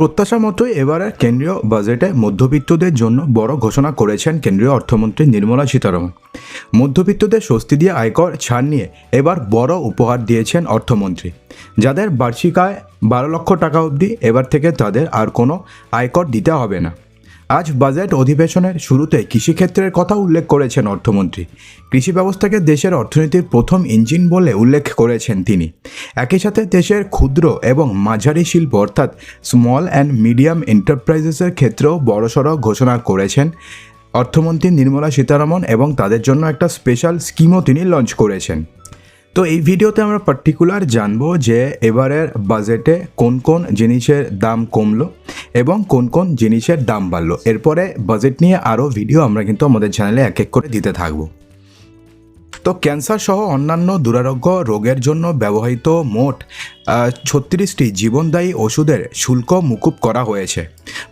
প্রত্যাশা মতোই এবারের কেন্দ্রীয় বাজেটে মধ্যবিত্তদের জন্য বড় ঘোষণা করেছেন কেন্দ্রীয় অর্থমন্ত্রী নির্মলা সীতারমণ মধ্যবিত্তদের স্বস্তি দিয়ে আয়কর ছাড় নিয়ে এবার বড় উপহার দিয়েছেন অর্থমন্ত্রী। যাদের বার্ষিক আয় বারো লক্ষ টাকা অবধি, এবার থেকে তাদের আর কোনো আয়কর দিতে হবে না। আজ বাজেট অধিবেশনের শুরুতে কৃষিক্ষেত্রের কথা উল্লেখ করেছেন অর্থমন্ত্রী। কৃষি ব্যবস্থাকে দেশের অর্থনীতির প্রথম ইঞ্জিন বলে উল্লেখ করেছেন তিনি। একই সাথে দেশের ক্ষুদ্র এবং মাঝারি শিল্প অর্থাৎ স্মল অ্যান্ড মিডিয়াম এন্টারপ্রাইজেসের ক্ষেত্রেও বড়সড় ঘোষণা করেছেন অর্থমন্ত্রী নির্মলা সীতারামন এবং তাদের জন্য একটা স্পেশাল স্কিমও তিনি লঞ্চ করেছেন। তো এই ভিডিওতে আমরা পার্টিকুলার জানব যে এবারের বাজেটে কোন কোন জিনিসের দাম কমলো এবং কোন কোন জিনিসের দাম বাড়লো। এরপরে বাজেট নিয়ে আরও ভিডিও আমরা কিন্তু আমাদের চ্যানেলে এক এক করে দিতে থাকব। তো ক্যান্সার সহ অন্যান্য দুরারোগ্য রোগের জন্য ব্যবহৃত মোট ছত্রিশটি জীবনদায়ী ওষুধের শুল্ক মুকুব করা হয়েছে।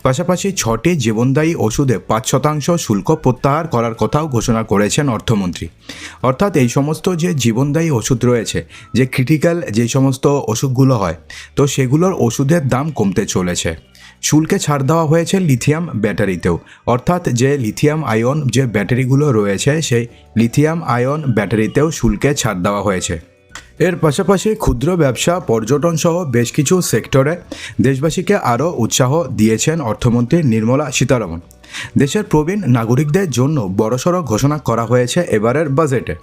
পাশাপাশি ছটি জীবনদায়ী ওষুধে পাঁচ শতাংশ শুল্ক প্রত্যাহার করার কথাও ঘোষণা করেছেন অর্থমন্ত্রী। অর্থাৎ এই সমস্ত যে জীবনদায়ী ওষুধ রয়েছে, যে ক্রিটিক্যাল যে সমস্ত ওষুধগুলো হয়, তো সেগুলোর ওষুধের দাম কমতে চলেছে। শুল্কে ছাড় দেওয়া হয়েছে লিথিয়াম ব্যাটারিতেও। অর্থাৎ যে লিথিয়াম আয়ন যে ব্যাটারিগুলো রয়েছে, সেই লিথিয়াম আয়ন ব্যাটারিতেও শুল্কে ছাড় দেওয়া হয়েছে। এর পাশাপাশি ক্ষুদ্র ব্যবসা পর্যটন সহ বেশ কিছু সেক্টরে দেশবাসীকে আরও উৎসাহ দিয়েছেন অর্থমন্ত্রী নির্মলা সীতারমন দেশের প্রবীণ নাগরিকদের জন্য বড়সড় ঘোষণা করা হয়েছে এবারের বাজেটে।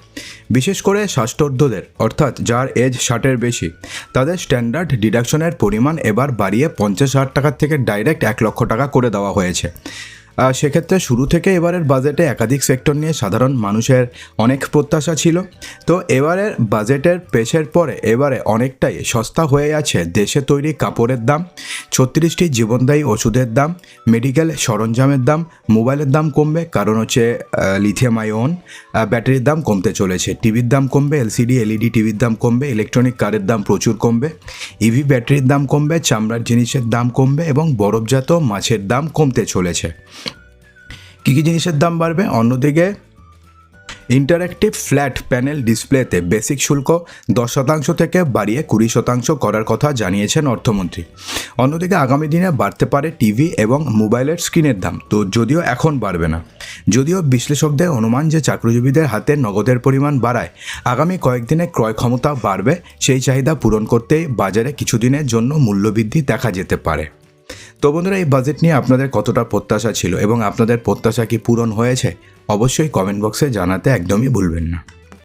বিশেষ করে স্বাস্থ্যর্ধদের অর্থাৎ যার এজ ষাটের বেশি, তাদের স্ট্যান্ডার্ড ডিডাকশনের পরিমাণ এবার বাড়িয়ে পঞ্চাশ হাজার টাকার থেকে ডাইরেক্ট এক লক্ষ টাকা করে দেওয়া হয়েছে। সেক্ষেত্রে শুরু থেকে এবারের বাজেটে একাধিক সেক্টর নিয়ে সাধারণ মানুষের অনেক প্রত্যাশা ছিল। তো এবারের বাজেটের পেশের পরে এবারে অনেকটাই সস্তা হয়ে আছে দেশে তৈরি কাপড়ের দাম। ছত্রিশটি জীবনদায়ী ওষুধের দাম মেডিকেল সরঞ্জামের দাম, মোবাইলের দাম কমবে, কারণ হচ্ছে লিথিয়াম আয়ন ব্যাটারির দাম কমতে চলেছে। টিভির দাম কমবে এলসিডি এলইডি টিভির দাম কমবে ইলেকট্রনিক কারের দাম প্রচুর কমবে। ইভি ব্যাটারির দাম কমবে, চামড়ার জিনিসের দাম কমবে এবং বরফজাত মাছের দাম কমতে চলেছে। কী কী জিনিসের দাম বাড়বে? অন্যদিকে ইন্টারেক্টিভ ফ্ল্যাট প্যানেল ডিসপ্লেতে বেসিক শুল্ক দশ শতাংশ থেকে বাড়িয়ে কুড়ি শতাংশ করার কথা জানিয়েছেন অর্থমন্ত্রী। অন্যদিকে আগামী দিনে বাড়তে পারে টিভি এবং মোবাইলের স্ক্রিনের দাম। তো যদিও এখন বাড়বে না, যদিও বিশ্লেষকদের অনুমান যে চাকরিজীবীদের হাতে নগদের পরিমাণ বাড়ায়, আগামী কয়েকদিনে ক্রয় ক্ষমতা বাড়বে, সেই চাহিদা পূরণ করতেই বাজারে কিছুদিনের জন্য মূল্যবৃদ্ধি দেখা যেতে পারে। তো বন্ধুরা, এই বাজেট নিয়ে আপনাদের কতটা প্রত্যাশা ছিল এবং আপনাদের প্রত্যাশা কি পূরণ হয়েছে, অবশ্যই কমেন্ট বক্সে জানাতে একদমই ভুলবেন না।